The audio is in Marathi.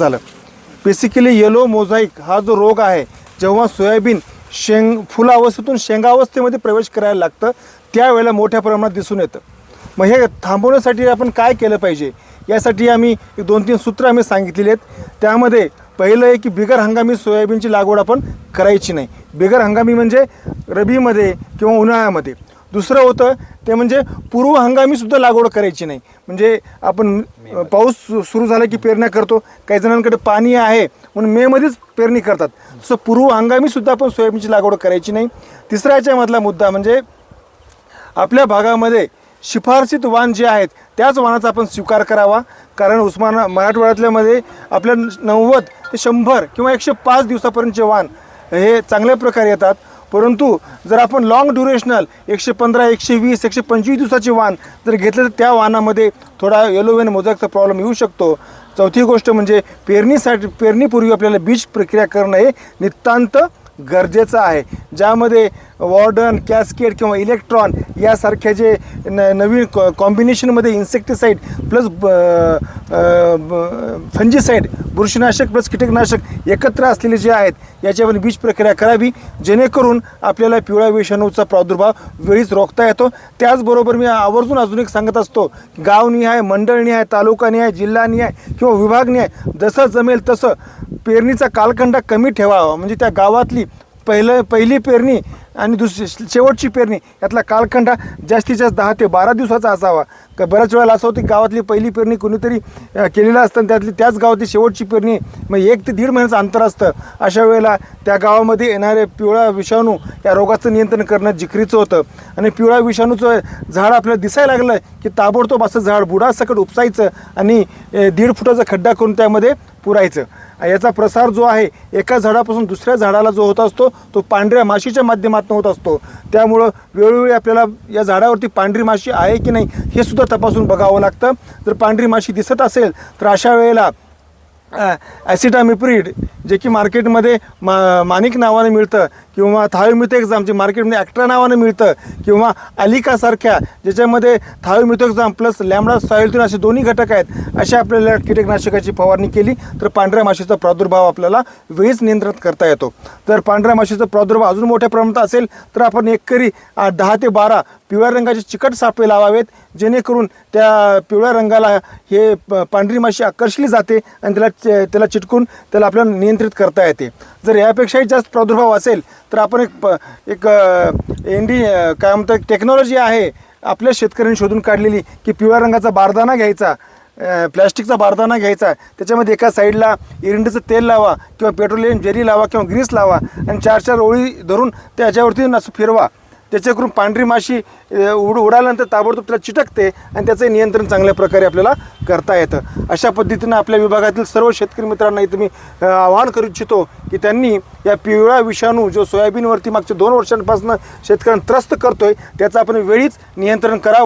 झालं. बेसिकली येलो मोझाईक हा जो रोग आहे जेव्हा सोयाबीन शेंग फुलावस्थेतून शेंगावस्थेमध्ये प्रवेश करायला लागतं त्यावेळेला मोठ्या प्रमाणात दिसून येतं. मग हे थांबवण्यासाठी आपण काय केलं पाहिजे? यासाठी आम्ही दोन तीन सूत्र आम्ही सांगितलेली आहेत. त्यामध्ये पहिलं आहे की बिगर हंगामी सोयाबीनची लागवड आपण करायची नाही. बिगर हंगामी म्हणजे रबीमध्ये किंवा उन्हाळ्यामध्ये. दुसरं होतं ते म्हणजे पूर्व हंगामीसुद्धा लागवड करायची नाही. म्हणजे आपण पाऊस सु- सुरू झाला की पेरण्या करतो काही जणांकडे पाणी आहे म्हणून मेमध्येच पेरणी करतात. तसं पूर्व हंगामीसुद्धा आपण सोयाबीनची लागवड करायची नाही. तिसरा याच्यामधला मुद्दा म्हणजे आपल्या भागामध्ये शिफारसीत वाण जे आहेत त्याच वाणाचा आपण स्वीकार करावा. कारण उस्मान मराठवाड्यातल्यामध्ये आपल्या नव्वद ते शंभर किंवा एकशे पाच दिवसापर्यंतचे वाण हे चांगल्या प्रकारे येतात. परंतु जर आपण लॉंग ड्युरेशनल एकशे पंधरा एकशे वीस एकशे पंचवीस दिवसाचे वाण जर घेतलं तर त्या वाहनामध्ये थोडा येलोवेन मोजाकचा प्रॉब्लेम येऊ शकतो. चौथी गोष्ट म्हणजे पेरणीसाठी पेरणीपूर्वी आपल्याला बीज प्रक्रिया करणं हे नितांत गरजेचं आहे. ज्यामध्ये वॉर्डन कॅस्केट किंवा इलेक्ट्रॉन यासारख्या जे न नवीन कॉ कॉम्बिनेशनमध्ये इन्सेक्टिसाईड प्लस फंजीसाईड बुरशीनाशक प्लस कीटकनाशक एकत्र असलेले जे आहेत याच्यावर बीज प्रक्रिया करावी जेणेकरून आपल्याला पिवळ्या विषाणूचा प्रादुर्भाव वेळीच रोखता येतो. त्याचबरोबर मी आवर्जून अजून एक सांगत असतो गावनिहाय मंडळनिहाय तालुकानिहाय जिल्हानिहाय किंवा विभागनिहाय जसं जमेल तसं पेरणीचा कालखंड कमी ठेवावा. म्हणजे त्या गावातली पहिलं पहिली पेरणी आणि दुसरी शेवटची पेरणी यातला कालखंड जास्तीत जास्त दहा ते बारा दिवसाचा असावा. का बऱ्याच वेळेला असं होतं की गावातली पहिली पेरणी कोणीतरी केलेलं असतं आणि त्यातली त्याच गावातली शेवटची पेरणी मग एक ते दीड महिन्याचं अंतर असतं. अशा वेळेला त्या गावामध्ये येणारे पिवळा विषाणू या रोगाचं नियंत्रण करणं जिकरीचं होतं. आणि पिवळा विषाणूचं झाड आपल्याला दिसायला लागलं की ताबडतोब असं झाड बुडासकट उपसायचं आणि दीड फुटाचा खड्डा करून त्यामध्ये पुरायचं. याचा प्रसार जो आहे एका झाडापासून दुसऱ्या झाडाला जो होत असतो तो पांढऱ्या माशीच्या माध्यमात माध्यमातून होत असतो. त्यामुळं वेळोवेळी आपल्याला या झाडावरती पांढरी माशी आहे की नाही हे सुद्धा तपासून बघावं लागतं. जर पांढरी माशी दिसत असेल तर अशा वेळेला ॲसिटामिप्रीड जे की मार्केटमध्ये मा मानिक नावानं मिळतं किंवा थायोमिथेक्झाम जे मार्केटमध्ये ॲक्ट्रा नावानं मिळतं किंवा अलिकासारख्या ज्याच्यामध्ये थायोमिथेक्झाम प्लस लॅमडा सॉइलतून असे दोन्ही घटक आहेत अशा आपल्याला कीटकनाशकाची फवारणी केली तर पांढऱ्या माशीचा प्रादुर्भाव आपल्याला वेळीच नियंत्रित करता येतो. जर पांढऱ्या माशीचा प्रादुर्भाव अजून मोठ्या प्रमाणात असेल तर आपण एकरी दहा ते बारा पिवळ्या रंगाचे चिकट सापळे लावावेत जेणेकरून त्या पिवळ्या रंगाला हे प- पांढरी माशी आकर्षली जाते आणि त्याला च- त्याला चिटकून त्याला आपल्याला नियंत्रित करता येते. जर यापेक्षाही जास्त प्रादुर्भाव असेल तर आपण एक प एक एंडी काय म्हणतात टेक्नॉलॉजी आहे आपल्या शेतकऱ्यांनी शोधून काढलेली की पिवळ्या रंगाचा बारदाना घ्यायचा प्लॅस्टिकचा बारदाना घ्यायचा त्याच्यामध्ये एका साईडला इरिंडीचं तेल लावा किंवा पेट्रोलियम जेरी लावा किंवा ग्रीस लावा आणि चार चार ओळी धरून त्याच्यावरती असं फिरवा. त्याच्याकडून पांढरी माशी उड उडाल्यानंतर ताबडतोब त्याला चिटकते आणि त्याचं नियंत्रण चांगल्या प्रकारे आपल्याला करता येतं. अशा पद्धतीनं आपल्या विभागातील सर्व शेतकरी मित्रांना इथं मी आवाहन करू इच्छितो की त्यांनी या पिवळा विषाणू जो सोयाबीनवरती मागच्या दोन वर्षांपासून शेतकऱ्यांना त्रस्त करतोय त्याचं आपण वेळीच नियंत्रण करावं.